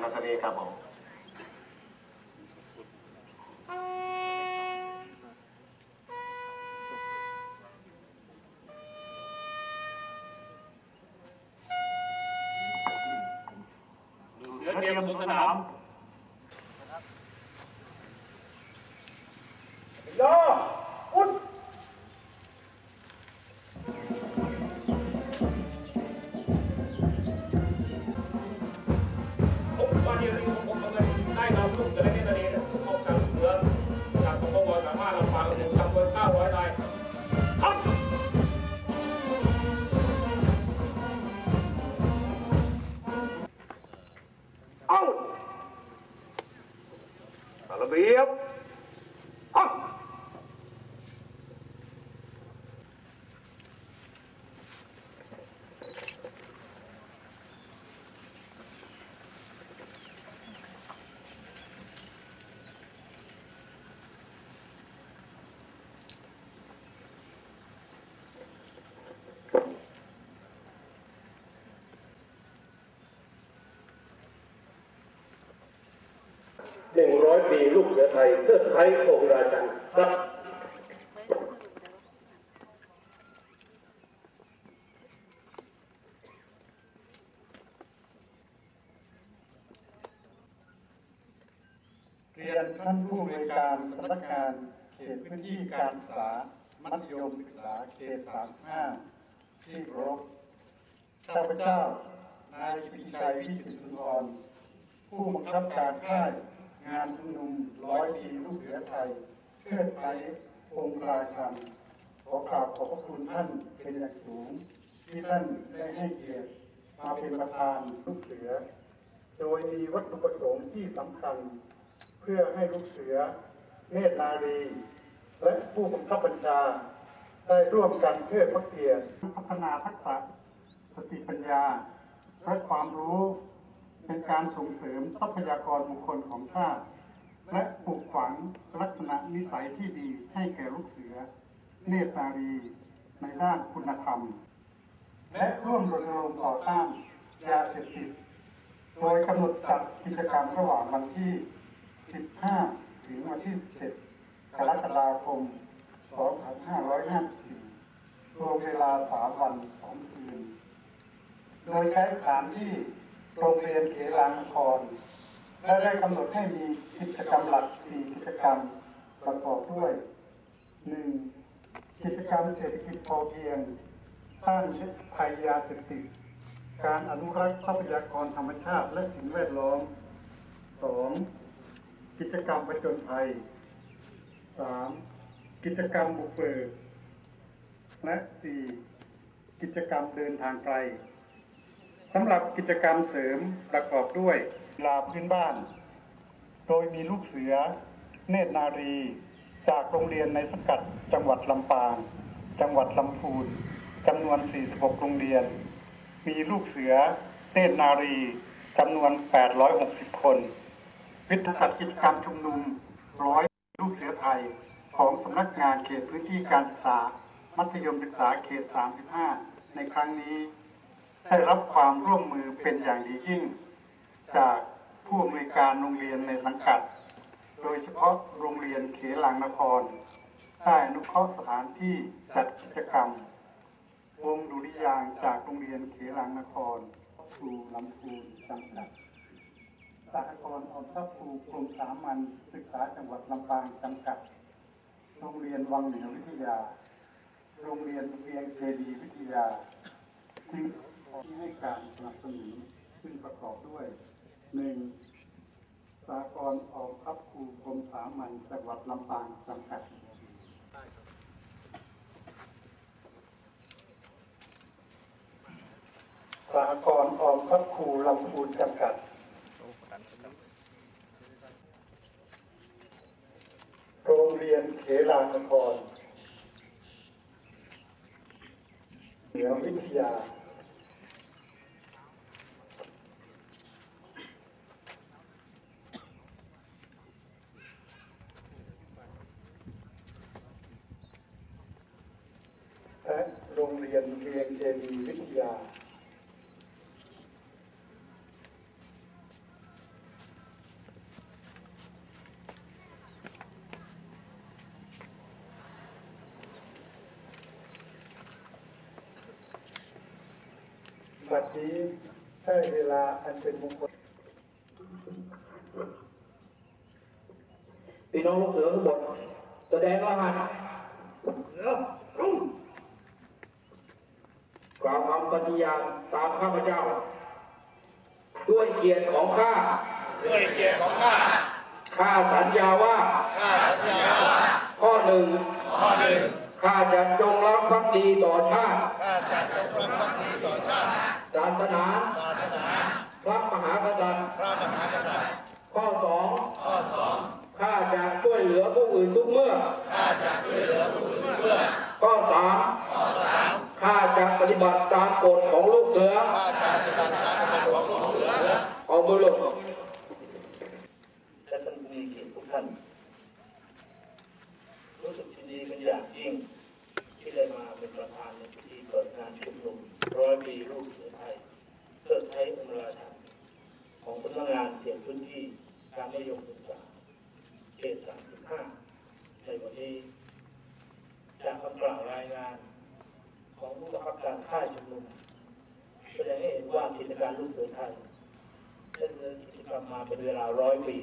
นาทะเลครับผมเสือเตรียมสู่สนาม ตามระเบียบเอ้า หนึ่งร้อยปีลูกเสือไทยเทิดไทยองค์ราชันครับเรียนท่านผู้อำนวยการสำนักงานเขตพื้นที่การศึกษา มัธยมศึกษาเขต 35 ที่รพข้าพเจ้า นายกิติชัยวิจิตรสุนทร ผู้บังคับการค่าย งานชุมนุมร้อยปีลูกเสือไทย เพื่อไทยองค์ราชันขอกราบขอบพระคุณท่านเป็นอย่างสูง ที่ท่านได้ให้เกียรติมาเป็นประธานลูกเสือ โดยมีวัตถุประสงค์ที่สำคัญ เพื่อให้ลูกเสือ เนตรนารี และผู้บังคับบัญชา ได้ร่วมกันเพื่อพระเกียรติพัฒนาทักษะสติปัญญาและความรู้ เป็นการส่งเสริมทรัพยากรบุคคลของชาติ และปลูกฝังลักษณะนิสัยที่ดีให้แก่ลูกเสือ เนตรนารีในด้านคุณธรรม และร่วมรณรงค์ต่อต้านยาเสพติดโดยกำหนดจัดกิจกรรมระหว่างวันที่ 15 ถึงวันที่ 17 กรกฎาคม 2554รวมเวลา 3 วัน 2 คืน โดยใช้สถานที่ โรงเรียนเขลางนคร และได้กำหนดให้มีกิจกรรมหลัก4กิจกรรมประกอบด้วย 1. กิจกรรมเศรษฐกิจพอเพียงต้านภัยยาเสพติดการอนุรักษ์ทรัพยากรธรรมชาติและสิ่งแวดล้อม 2. กิจกรรมประจนภัย 3. กิจกรรมบุกเบิกและ 4. กิจกรรมเดินทางไกล สำหรับกิจกรรมเสริมประกอบด้วยลาพื้นบ้าน โดยมีลูกเสือ เนตรนารี จากโรงเรียนในสังกัดจังหวัดลำปาง จังหวัดลำพูนจำนวน 46 โรงเรียน มีลูกเสือ เนตรนารีจำนวน 860 คน วิทยากิจกรรมชุมนุมร้อยลูกเสือไทยของสำนักงานเขตพื้นที่การศึกษา มัธยมศึกษาเขต 35 ในครั้งนี้ ได้รับความร่วมมือเป็นอย่างดียิ่ง จากผู้อำนวยการโรงเรียนในสังกัด โดยเฉพาะโรงเรียนเขลังนครได้อนุเคราะห์สถานที่จัดกิจกรรม วงดุริยางจากโรงเรียนเขลังนครสู่ลำพูนจำกัดสหกรณ์ออมทรัพย์ภูกรมสามัญศึกษาจังหวัดลำปางจำกัด โรงเรียนวังเหนือวิทยา โรงเรียนเวียงเจดีย์วิทยาซึ่ง ที่ให้การสนับสนุนซึ่งประกอบด้วยหนึ่งสหกรออมทรัพย์ภูกรมสามัญจังหวัดลำปางจำกัดสหกรออมทรัพย์ภูลำพูนจำกัดโรงเรียนเขลางนครเหนือวิทยา และโรงเรียนเรียนเจดีย์วิทยา บัดนี้ได้เวลาอันเป็นมงคลพี่น้องลูกเสือทั้งหมดแสดงรหัสกล่าวคำปฏิญาณตามข้าพเจ้า ด้วยเกียรติของข้า ด้วยเกียรติของข้า ข้าสัญญาว่า ข้าสัญญาว่า ข้อหนึ่งข้อหนึ่งข้าจะจงรักภักดีต่อชาติ ข้าจะจงรักภักดีต่อชาติ ศาสนา ศาสนา พระมหากษัตริย์ พระมหากษัตริย์ ข้อสองข้อสองข้าจะช่วยเหลือผู้อื่นทุกเมื่อ ข้าจะช่วยเหลือผู้อื่นเพื่อ ข้อสามข้อสามข้าจะปฏิบัติตามกฎของลูกเสือ ข้าจะปฏิบัติตามกฎของลูกเสือเอามือลงและท่านผู้มีเกียรติทุกท่านรู้สึกยินดีเป็นอย่างยิ่ง ร้อยปีลูกเสือไทยเพื่อใช้องค์ราชันของสำนักงานเขตพื้นที่การนิยมศึกษาเขต35ในวันนี้จากคำกล่าวรายงาน ของผู้บังคับการค่ายชุมนุมแสดงให้เห็นว่ากิจการลูกเสือไทยดำเนินกิจกรรมมาเป็นเวลาร้อยปี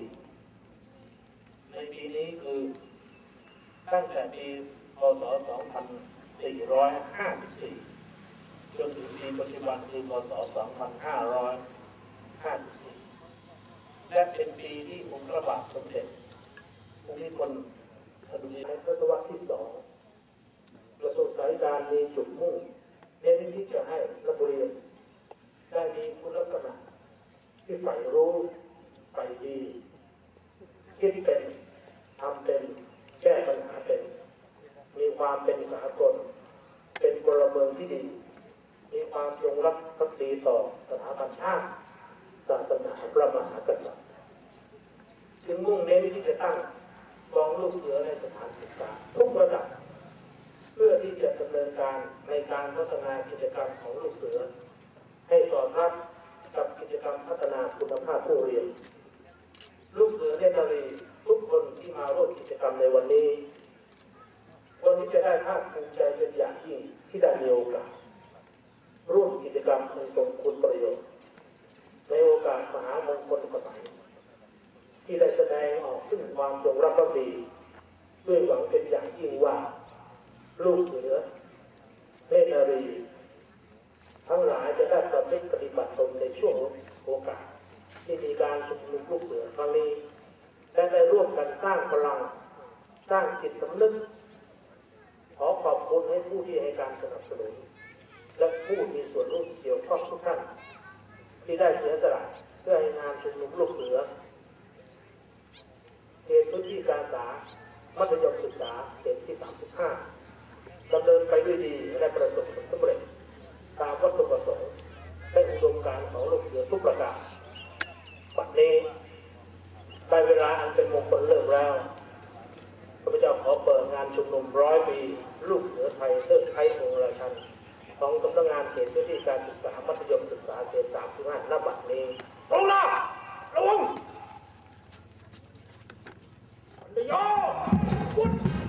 ในปีนี้คือตั้งแต่ปีพศ 2454 จนถึงปีปัจจุบันคือพศ2554และเป็นปีที่องค์พระบาทสมเด็จภูมิพลอดุลยเดชทศวรรษที่สองกระทรวงสายการมีจุดมุ่งเน้นที่จะให้นักเรียนได้มีคุณลักษณะที่ใฝ่รู้ใฝ่ดีคิดเป็นทำเป็นแก้ปัญหาเป็น มีความเป็นสากลเป็นพลเมืองที่ดี มีความจงรักภักดีต่อสถาบันชาติศาสนาพระมหากษัตริย์จึงมุ่งเน้นที่จะตั้งกองลูกเสือในสถานศึกษาทุกระดับ เพื่อที่จะดำเนินการในการพัฒนากิจกรรมของลูกเสือ ให้สอดรับกับกิจกรรมพัฒนาคุณภาพผู้เรียน ลูกเสือเนตรีทุกคนที่มาร่วมกิจกรรมในวันนี้วันนี้จะได้ภาคภูมิใจเป็นอย่างยิ่งที่ได้มีโอกาส ร่วมกิจกรรมอันทรงคุณประโยชน์ ในโอกาสมหามงคลสมัย ที่ได้แสดงออกซึ่งความจงรักภักดีด้วยหวังเป็นอย่างยิ่งว่า ลูกเสือเนตรนารี ทั้งหลายจะได้ประพฤติปฏิบัติตนในช่วงโอกาส ที่มีการชุมนุมลูกเสือครั้งนี้และได้ร่วมกันสร้างพลัง สร้างจิตสำนึกขอขอบคุณให้ผู้ที่ให้การสนับสนุนและผู้มีส่วน ป้องทุกท่านที่ได้เสียสละเพื่อให้งานชุมนุมลูกเสือเขตพื้นที่การศึกษา มัธยมศึกษาเขตที่ 35ดำเนินไปด้วยดีและประสบผลสำเร็จ ตามวัตถุประสงค์และอุดมการของลูกเสือทุกประการบัดนี้ได้เวลาอันเป็นมงคลเริ่มแล้วข้าพเจ้าขอเปิดงานชุมนุมร้อยปี ลูกเสือไทยเทิดไทยองค์ราชัน ของสำนักงานเขตพื้นที่การศึกษามัธยมศึกษาเขต35ณบัดนี้ตรงหน้าระลงอันเดียวพุทธ